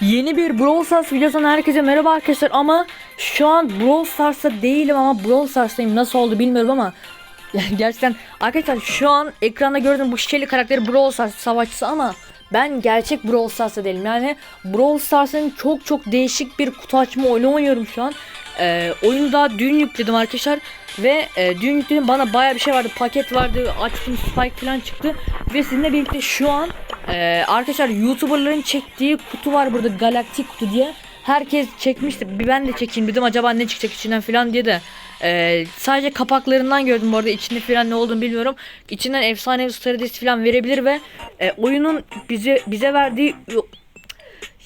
Yeni bir Brawl Stars videosundan herkese merhaba arkadaşlar ama şu an Brawl Stars'ta değilim ama Brawl Stars'tayım. Nasıl oldu bilmiyorum ama gerçekten arkadaşlar şu an ekranda gördüğüm bu Shelly karakteri Brawl Stars savaşçısı ama ben gerçek Brawl Stars'ta değilim. Yani Brawl Stars'ın çok çok değişik bir kutu açma oyunu oynuyorum şu an. Ee, oyunu daha dün yükledim arkadaşlar ve e, dün yükledim. Bana baya bir şey vardı paket vardı açtım spike falan çıktı ve sizinle birlikte şu an ee, arkadaşlar YouTuber'ların çektiği kutu var burada galaktik kutu diye. Herkes çekmişti. Bir ben de çekeyim dedim acaba ne çıkacak içinden falan diye de. Ee, sadece kapaklarından gördüm bu arada içinde falan ne olduğunu bilmiyorum. İçinden efsane stratejisi falan verebilir ve e, oyunun bize bize verdiği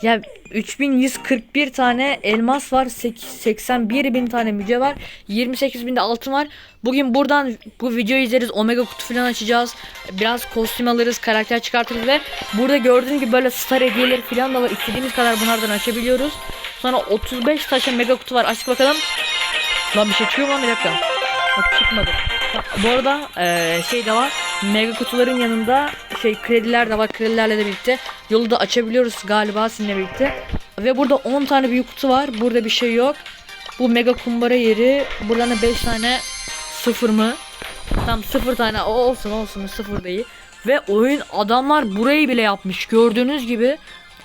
ya 3141 tane elmas var. 81 bin tane mücevher. 28 binde altın var. Bugün buradan bu videoyu izleriz. Omega kutu falan açacağız. Biraz kostüm alırız. Karakter çıkartırız ve burada gördüğün gibi böyle star hediyeleri falan da var. İstediğimiz kadar bunlardan açabiliyoruz. Sonra 35 taşa mega kutu var. Aç bakalım. Lan bir şey çıkıyor mu bir dakika. Bak çıkmadı. Bu arada şey de var. Mega kutuların yanında şey krediler de var. Kredilerle de birlikte yolu da açabiliyoruz galiba sizinle birlikte. Ve burada 10 tane büyük kutu var. Burada bir şey yok. Bu mega kumbara yeri. Buradan da 5 tane sıfır mı? Tam sıfır tane o olsun olsun sıfır değil. Ve oyun adamlar burayı bile yapmış. Gördüğünüz gibi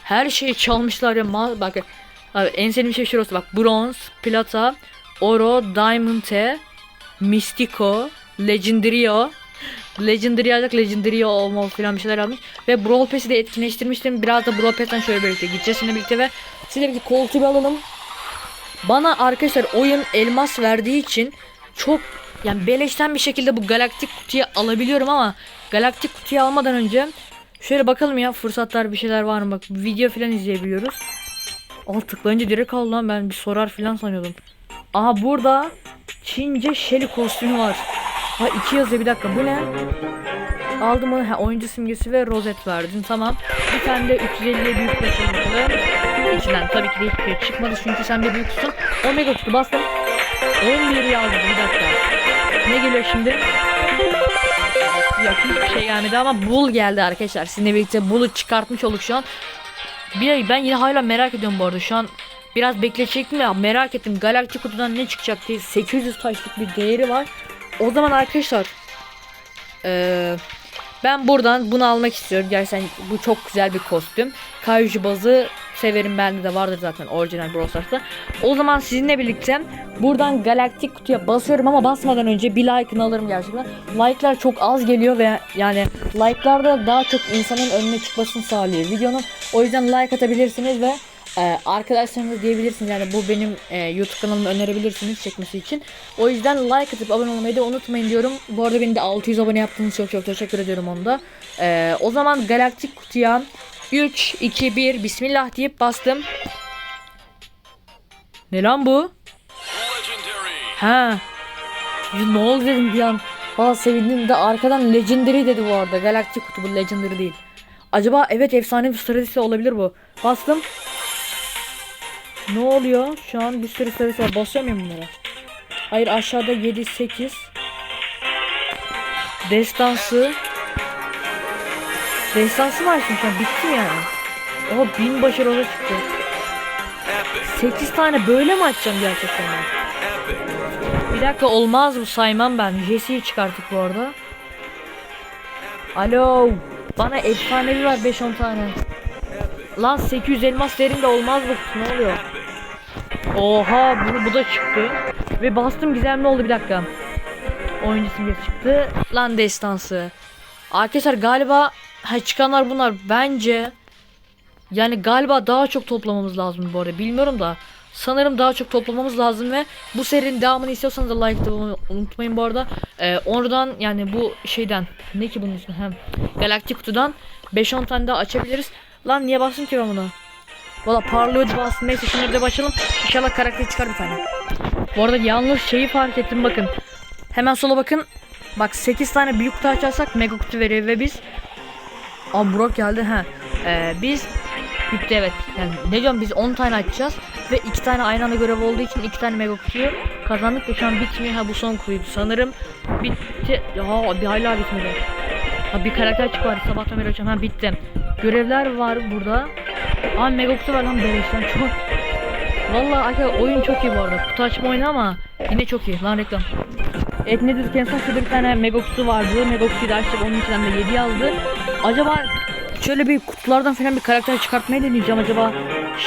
her şeyi çalmışlar ya. Bak abi, en sevdiğim şey şurası bak. Bronz, plata, oro, diamond, mystico, legendario, Legendary alacak Legendary olma falan bir şeyler almış. Ve Brawl Pass'i de etkinleştirmiştim. Biraz da Brawl Pass'ten şöyle birlikte gideceğiz şimdi birlikte ve sizinle birlikte koltuğu bir alalım. Bana arkadaşlar oyun elmas verdiği için çok yani beleşten bir şekilde bu galaktik kutuyu alabiliyorum ama galaktik kutuyu almadan önce şöyle bakalım ya fırsatlar bir şeyler var mı bak video falan izleyebiliyoruz. Aa tıklayınca direkt aldı lan ben bir sorar falan sanıyordum. Aha burada Çince Shelly kostümü var. Ha iki yazıyor bir dakika bu ne? Aldım onu ha, oyuncu simgesi ve rozet verdin tamam. Bir tane de 350'ye büyük başarılı. İçinden tabii ki de hiçbir şey çıkmadı çünkü sen bir büyüksün. Omega kutu bastım. 11 yazdı bir dakika. Ne geliyor şimdi? Yok hiçbir şey gelmedi ama Bull geldi arkadaşlar. Sizinle birlikte Bull'u çıkartmış olduk şu an. Bir ben yine hala merak ediyorum bu arada şu an biraz bekleyecektim ya merak ettim galaktik kutudan ne çıkacak diye 800 taşlık bir değeri var. O zaman arkadaşlar eee, ben buradan bunu almak istiyorum. Gerçekten bu çok güzel bir kostüm. Kaiju bazı severim bende de vardır zaten orijinal Brawl Stars'ta. O zaman sizinle birlikte buradan galaktik kutuya basıyorum ama basmadan önce bir like'ını alırım gerçekten. Like'lar çok az geliyor ve yani like'lar da daha çok insanın önüne çıkmasını sağlıyor videonun. O yüzden like atabilirsiniz ve ee, arkadaşlarınız diyebilirsiniz yani bu benim e, YouTube kanalımı önerebilirsiniz çekmesi için. O yüzden like atıp abone olmayı da unutmayın diyorum. Bu arada beni de 600 abone yaptığınız çok çok teşekkür ediyorum onda. Ee, o zaman galaktik kutuya 3, 2, 1 Bismillah deyip bastım. Ne lan bu? Ha. Ne oldu dedim bir an. Valla sevindim de arkadan Legendary dedi bu arada. Galaktik kutu bu Legendary değil. Acaba evet efsane bir stratejisi olabilir bu. Bastım. Ne oluyor? Şu an bir sürü sayısı var. Basıyor muyum bunlara? Hayır aşağıda 7 8 Destansı Destansı mı açtım şu an? Bitti yani. Oha bin başarı ola çıktı. 8 tane böyle mi açacağım gerçekten ben? Bir dakika olmaz bu saymam ben. Jesse'yi çıkarttık bu arada. Alo. Bana efsanevi var 5-10 tane. Lan 800 elmas verin de olmaz bu. Ne oluyor? Oha bu, bu da çıktı. Ve bastım gizemli oldu bir dakika. Oyuncu simgesi çıktı. Lan destansı. Arkadaşlar galiba ha, çıkanlar bunlar. Bence yani galiba daha çok toplamamız lazım bu arada. Bilmiyorum da. Sanırım daha çok toplamamız lazım ve bu serinin devamını istiyorsanız da like atmayı unutmayın bu arada. Ee, oradan yani bu şeyden ne ki bunun ismi hem galaktik kutudan 5-10 tane daha açabiliriz. Lan niye bastım ki ben buna? Valla parlıyordu bastım. Neyse şunları da açalım. İnşallah karakter çıkar bir tane. Bu arada yalnız şeyi fark ettim bakın. Hemen sola bakın. Bak 8 tane büyük kutu açarsak mega veriyor ve biz Aa Burak geldi ha. Ee, biz bitti evet. Yani ne diyorum biz 10 tane açacağız ve 2 tane aynı anda görev olduğu için 2 tane mega kutuyu kazandık ve şu an bitmiyor. Ha bu son kutuydu sanırım. Bitti. Ya bir hala bitmedi. Ha bir karakter çıktı sabahtan beri açıyorum. Ha bitti. Görevler var burada. Aa Megakutu var lan beleşten çok. Vallahi arkadaşlar oyun çok iyi bu arada. Kutu açma oyunu ama yine çok iyi. Lan reklam. Evet ne şurada bir tane Megakutu vardı. Megakutu'yu da açtık onun içinden de 7 yazdı. Acaba şöyle bir kutulardan falan bir karakter çıkartmayı deneyeceğim acaba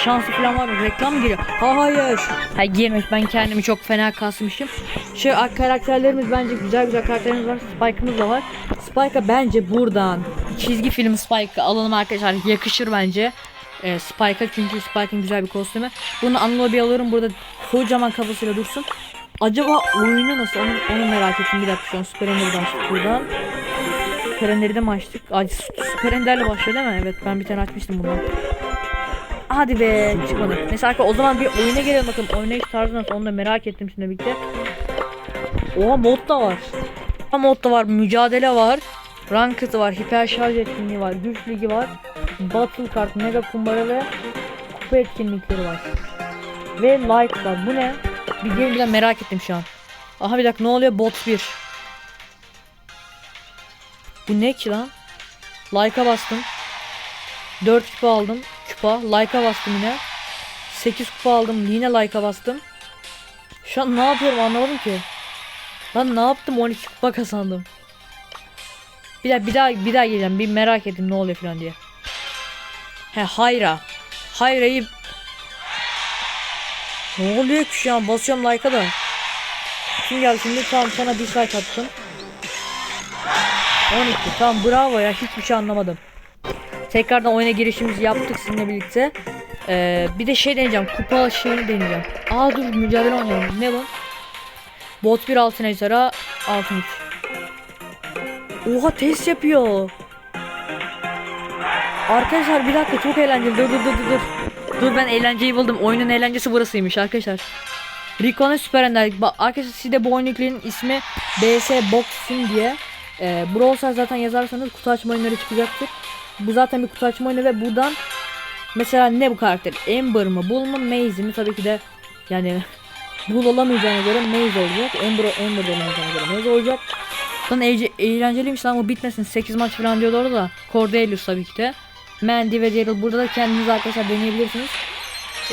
şansı falan var mı? Reklam mı geliyor? Hayır. Ha girmiş ben kendimi çok fena kasmışım. A- karakterlerimiz bence güzel güzel karakterlerimiz var. Spike'ımız da var. Spike'a bence buradan çizgi film Spike'ı alalım arkadaşlar. Yakışır bence. Ee, Spike'a çünkü Spike'ın güzel bir kostümü. Bunu Anlo bir alıyorum burada kocaman kafasıyla dursun. Acaba oyunu nasıl onu, onu merak ettim bir dakika şu an de açtık buradan. Super Ender'i de mi açtık? Ay, Super Ender'le başlıyor değil mi? Evet ben bir tane açmıştım bundan. Hadi be çıkmadı. Neyse arkadaşlar o zaman bir oyuna gelelim bakalım. Oynayış tarzı nasıl onu da merak ettim şimdi birlikte. Oha mod da var. Mod da var. Mücadele var. Ranked var. Hiper şarj etkinliği var. Güç ligi var. Battle kart, mega kumbara ve kupa etkinlikleri var. Ve like var. Bu ne? Bir gelin merak ettim şu an. Aha bir dakika ne oluyor? Bot 1. Bu ne ki lan? Like'a bastım. 4 kupa aldım. Kupa. Like'a bastım yine. 8 kupa aldım. Yine like'a bastım. Şu an ne yapıyorum anlamadım ki. Lan ne yaptım 12 kupa kazandım. Bir daha bir daha bir daha geleceğim. Bir merak ettim ne oluyor falan diye. He Hayra. Hayra'yı Ne oluyor ki şu an? Basıyorum like'a da. Kim geldi şimdi? Tamam sana dislike attım. 12 tamam bravo ya hiçbir şey anlamadım. Tekrardan oyuna girişimizi yaptık sizinle birlikte. Ee, bir de şey deneyeceğim. Kupa şeyini deneyeceğim. Aa dur mücadele oynayalım. Ne bu? Bot 1 altın ejderha altın 3. Oha test yapıyor. Arkadaşlar bir dakika çok eğlenceli. Dur dur dur dur dur. Dur ben eğlenceyi buldum. Oyunun eğlencesi burasıymış arkadaşlar. Rico'nun Süper Ender'lik. Ba- Arkadaşlar sizde bu oyunun ismi BS Boxing diye. Ee, Brawl zaten yazarsanız kutu açma oyunları çıkacaktır. Bu zaten bir kutu açma oyunu ve buradan mesela ne bu karakter? Amber mı? Bull mu? Maze mi? Tabii ki de yani Bull olamayacağına göre Maze olacak. Amber, Amber da olamayacağına göre Maze olacak. Lan eğlenceliymiş lan bu bitmesin. 8 maç falan diyorlar da. Cordelius tabii ki de. Mandy ve Daryl burada da kendiniz arkadaşlar deneyebilirsiniz.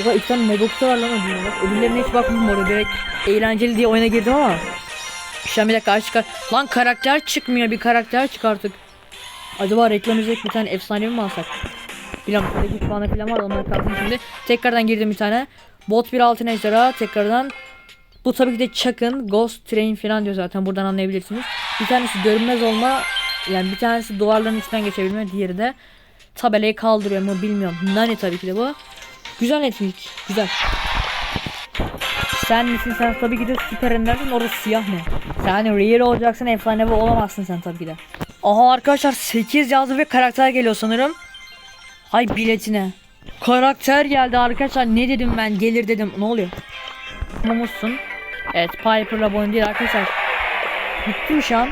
Oha iki tane Megokta var lan ödülüne bak. Ödüllerine hiç bakmadım orada direkt eğlenceli diye oyuna girdim ama. Şu an bir aç çıkar. Lan karakter çıkmıyor bir karakter çıkarttık. Acaba reklam izleyip bir tane efsanevi mi alsak? Bilmem şöyle 3 puanı falan var onları kalsın şimdi. Tekrardan girdim bir tane. Bot bir altın ejderha tekrardan. Bu tabii ki de Chuck'ın Ghost Train falan diyor zaten buradan anlayabilirsiniz. Bir tanesi görünmez olma yani bir tanesi duvarların içinden geçebilme diğeri de tabelayı kaldırıyor mu bilmiyorum. Nani tabii ki de bu. Güzel etkinlik. Güzel. Sen misin sen tabii ki de süper endersin orada siyah ne? Sen real olacaksın efsanevi olamazsın sen tabii ki de. Aha arkadaşlar 8 yazdı ve karakter geliyor sanırım. Hay biletine. Karakter geldi arkadaşlar ne dedim ben gelir dedim ne oluyor? Mumuzsun. Evet Piper'la boyun değil arkadaşlar. Bitti mi şu an?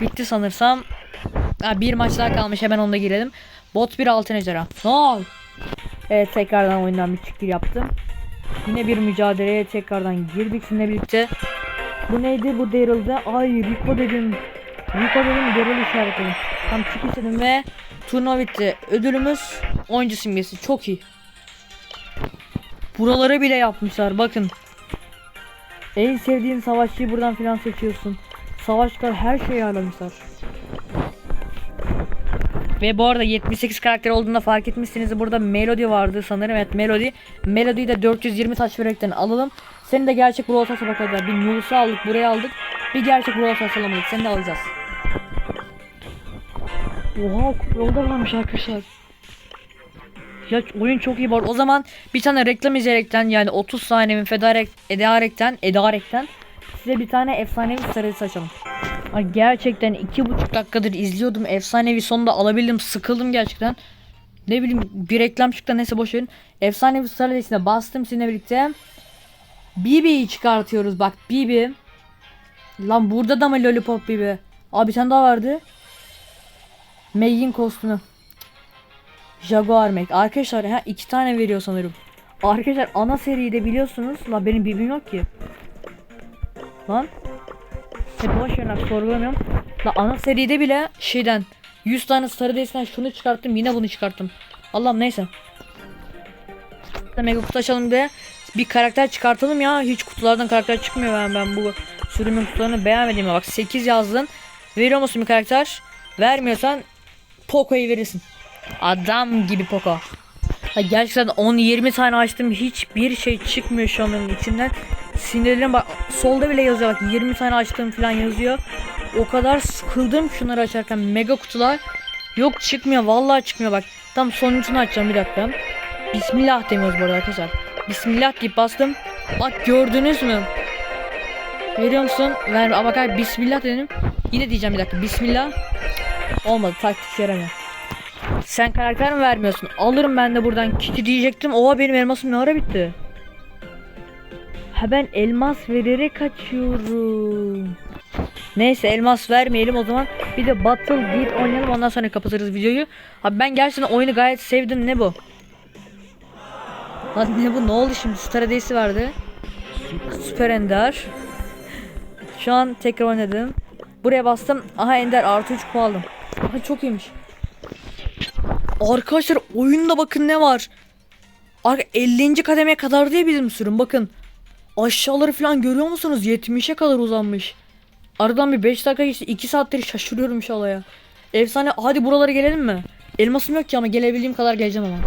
Bitti sanırsam. Ha, bir maç daha kalmış hemen onda girelim. Bot bir altın ejderha. Oldu? Evet tekrardan oyundan bir çıkış yaptım. Yine bir mücadeleye tekrardan girdik sizinle birlikte. Bu neydi bu Daryl'da? Ay Rico dedim. Rico dedim Daryl işaretledim. Tam çıkış dedim ve turnuva bitti. Ödülümüz oyuncu simgesi. Çok iyi. Buraları bile yapmışlar bakın. En sevdiğin savaşçıyı buradan filan seçiyorsun. Savaşçılar her şeyi ayarlamışlar. Ve bu arada 78 karakter olduğunda fark etmişsiniz burada Melody vardı sanırım. Evet Melody. Melody'yi de 420 taş verekten alalım. Seni de gerçek Brawl Stars'a bakacağız. Bir Nuls'u aldık buraya aldık. Bir gerçek Brawl Stars alamadık. Seni de alacağız. Oha yolda varmış arkadaşlar. Ya oyun çok iyi var. O zaman bir tane reklam izleyerekten yani 30 saniyemi feda ederek- ederekten ederekten size bir tane efsanevi sarısı açalım. Ay gerçekten iki buçuk dakikadır izliyordum. Efsanevi sonunda alabildim. Sıkıldım gerçekten. Ne bileyim bir reklam çıktı neyse boş verin. Efsanevi sarı bastım sizinle birlikte. Bibi'yi çıkartıyoruz bak Bibi. Lan burada da mı Lollipop Bibi? Abi tane daha vardı. Meg'in kostümü. Jaguar Meg. Arkadaşlar ha iki tane veriyor sanırım. Arkadaşlar ana seride biliyorsunuz. La benim Bibim yok ki. Lan. Hep boş ver sorgulamıyorum. La ana seride bile şeyden 100 tane sarı desen şunu çıkarttım yine bunu çıkarttım. Allah'ım neyse. mega kutu açalım ve bir karakter çıkartalım ya. Hiç kutulardan karakter çıkmıyor ben ben bu sürümün kutularını beğenmedim. Bak 8 yazdın. Veriyor musun bir karakter? Vermiyorsan Poco'yu verirsin. Adam gibi Poco. Ha, gerçekten 10-20 tane açtım hiçbir şey çıkmıyor şu an benim içinden. Sinirlerim bak solda bile yazıyor bak 20 tane açtım falan yazıyor. O kadar sıkıldım şunları açarken mega kutular. Yok çıkmıyor vallahi çıkmıyor bak. Tam sonuncunu açacağım bir dakika. Bismillah demiyoruz bu arada arkadaşlar. Bismillah deyip bastım. Bak gördünüz mü? Veriyor musun? Ver ama bak Bismillah dedim. Yine diyeceğim bir dakika. Bismillah. Olmadı taktik yaramıyor. Sen karakter mi vermiyorsun? Alırım ben de buradan kiti diyecektim. Oha benim elmasım ne ara bitti? Ha ben elmas vererek açıyorum. Neyse elmas vermeyelim o zaman. Bir de Battle Beat oynayalım ondan sonra kapatırız videoyu. Abi ben gerçekten oyunu gayet sevdim. Ne bu? Lan ne bu? Ne oldu şimdi? Star hediyesi verdi. Süper Ender. Şu an tekrar oynadım. Buraya bastım. Aha Ender artı 3 kupa aldım. Aha çok iyiymiş. Arkadaşlar oyunda bakın ne var. Ar 50. kademeye kadar diye bizim sürüm bakın. Aşağıları falan görüyor musunuz? 70'e kadar uzanmış. Aradan bir 5 dakika geçti. 2 saattir şaşırıyorum şu olaya. Efsane hadi buralara gelelim mi? Elmasım yok ki ama gelebildiğim kadar geleceğim ama.